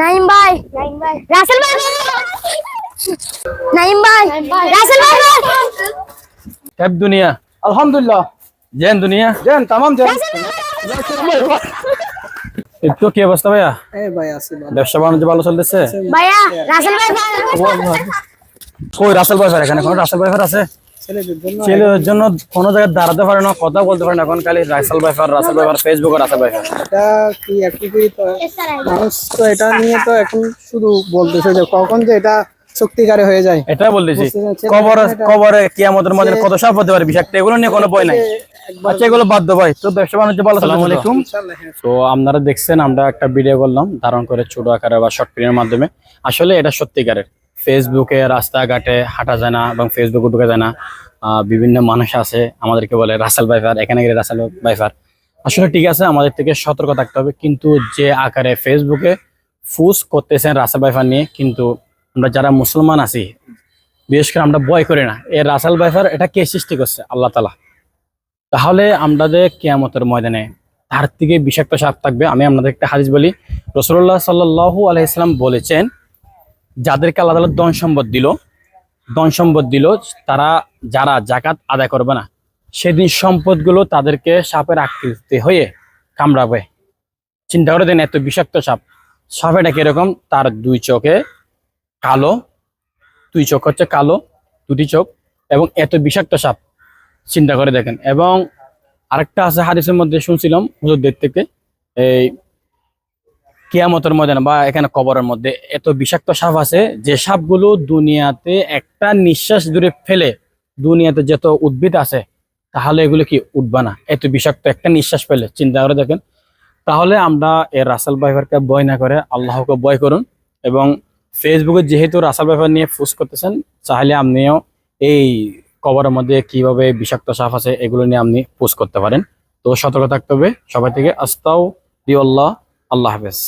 নাইম ভাই রাসেল ভাই নাইম ভাই রাসেল ভাই कैब दुनिया আলহামদুলিল্লাহ जैन दुनिया দেন তামাম দেন একটু কি অবস্থা ভাইয়া এই ভাই আছি ভালো ব্যবসা বাণিজ্য ভালো চলতেছে ভাইয়া রাসেল ভাই কই রাসেল ভাইফার এখানে কোন রাসেল ভাইফার আছে ছেলেদের জন্য ছেলের জন্য কোনো জায়গায় দাঁড়াতে পারে না কথা বলতে পারে না। এখন খালি রাসেল ভাইফার রাসেল ভাইফার ফেসবুক আর রাসেল ভাইফার এটা কি একটু কি তো? মানুষ তো এটা নিয়ে তো এখন শুধু বলতেছে যে কখন যে এটা শক্তিকারী হয়ে যায়। এটা বলতেছি। কবর কবরে কিয়ামতের মধ্যে কত সাপ হতে পারে বিষাক্ত এগুলো নিয়ে কোনো বই নাই। আচ্ছা এগুলো বাধ্য ভাই। তো ব্যবসা বাণিজ্য ভালো আসসালামু আলাইকুম। হ্যাঁ। তো আপনারা দেখছেন আমরা একটা ভিডিও করলাম ধারণ করে ছোট আকারে বা শর্ট ফিল্মের মাধ্যমে। আসলে এটা সত্যিকারের। ফেসবুকে রাস্তাঘাটে হাঁটা যায় না এবং ফেসবুকে ঢুকে যায় না। বিভিন্ন মানুষ আছে, আমাদেরকে বলে রাসেল বাইফার এখানে গেলে রাসেল বাইফার আসলে ঠিক আছে, আমাদের থেকে সতর্ক থাকতে হবে, কিন্তু যে আকারে ফেসবুকে ফুস করতেছেন রাসেল বাইফার নিয়ে, কিন্তু আমরা যারা মুসলমান আছি, বিশেষ করে আমরা ভয় করি না, এই রাসেল বাইফার এটা কে সৃষ্টি করছে? আল্লাহ তালা তাহলে আমাদের কেয়ামতের ময়দানে তার থেকে বিষাক্ত সাপ থাকবে। আমি আপনাদের একটা হাদিস বলি রসুল্লাহ সাল্লাহু আলাইসাল্লাম বলেছেন যাদেরকে আল্লাহ তালা ধন সম্পদ দিল, ধন সম্পদ দিল, তারা যারা জাকাত আদায় করবে না, সেদিন সম্পদগুলো তাদেরকে সাপের আকৃতি হয়ে কামড়াবে। চিন্তা করে দেন এত বিষাক্ত সাপ। সাপ এটা কীরকম? তার দুই চোখে কালো, দুই চোখ হচ্ছে কালো, দুটি চোখ, এবং এত বিষাক্ত সাপ। চিন্তা করে দেখেন। এবং আরেকটা আছে হাদিসের মধ্যে শুনছিলাম হুজুরদের থেকে, এই কিয়ামতের ময়দানে বা এখানে কবরের মধ্যে এত বিষাক্ত সাপ আছে যে সাপগুলো দুনিয়াতে একটা নিঃশ্বাস দূরে ফেলে দুনিয়াতে যত উদ্ভিদ আছে, তাহলে এগুলো কি উঠবে না? এত বিষাক্ত একটা নিঃশ্বাস ফেলে, চিন্তা করে দেখেন। তাহলে আমরা এই রাসেল বাইফারকে বয় না করে আল্লাহকে বয় করুন এবং ফেসবুকে যেহেতু রাসেল বাইফার নিয়ে ফুস করতেছেন চাইলে আপনিও এই কবরের মধ্যে কীভাবে বিষাক্ত সাপ আছে এগুলো নিয়ে আপনি পোস্ট করতে পারেন। তো সতর্ক থাকতে হবে সবাই থেকে। আস্তাও দিওল্লাহ আল্লাহ হাফেজ।